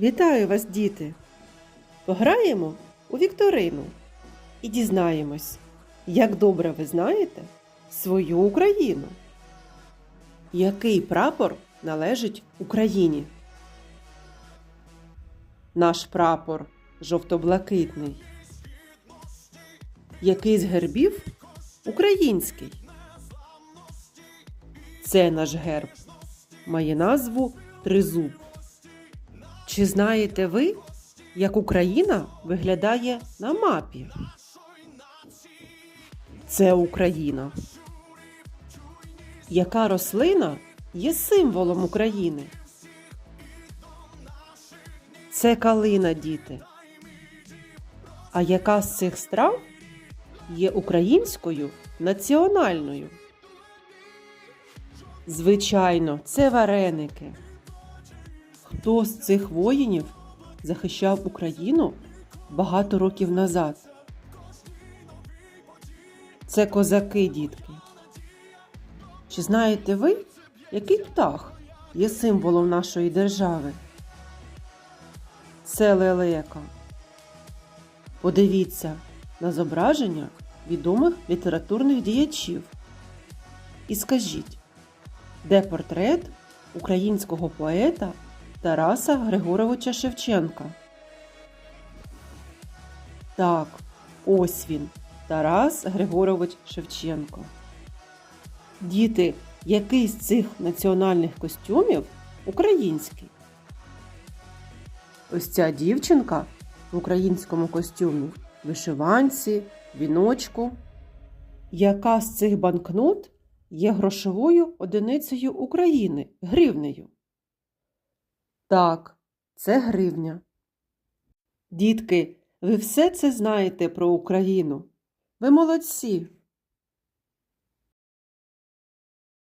Вітаю вас, діти! Пограємо у вікторину і дізнаємось, як добре ви знаєте свою Україну. Який прапор належить Україні? Наш прапор жовто-блакитний. Який з гербів український? Це наш герб. Має назву Тризуб. Чи знаєте ви, як Україна виглядає на мапі? Це Україна. Яка рослина є символом України? Це калина, діти. А яка з цих страв є українською національною? Звичайно, це вареники. Хто з цих воїнів захищав Україну багато років назад? Це козаки, дітки. Чи знаєте ви, який птах є символом нашої держави? Це лелека. Подивіться на зображення відомих літературних діячів. І скажіть, де портрет українського поета Тараса Григоровича Шевченка? Так, ось він, Тарас Григорович Шевченко. Діти, який з цих національних костюмів український? Ось ця дівчинка в українському костюмі, вишиванці, віночку. Яка з цих банкнот є грошовою одиницею України гривнею? Так, це гривня. Дітки, ви все це знаєте про Україну. Ви молодці.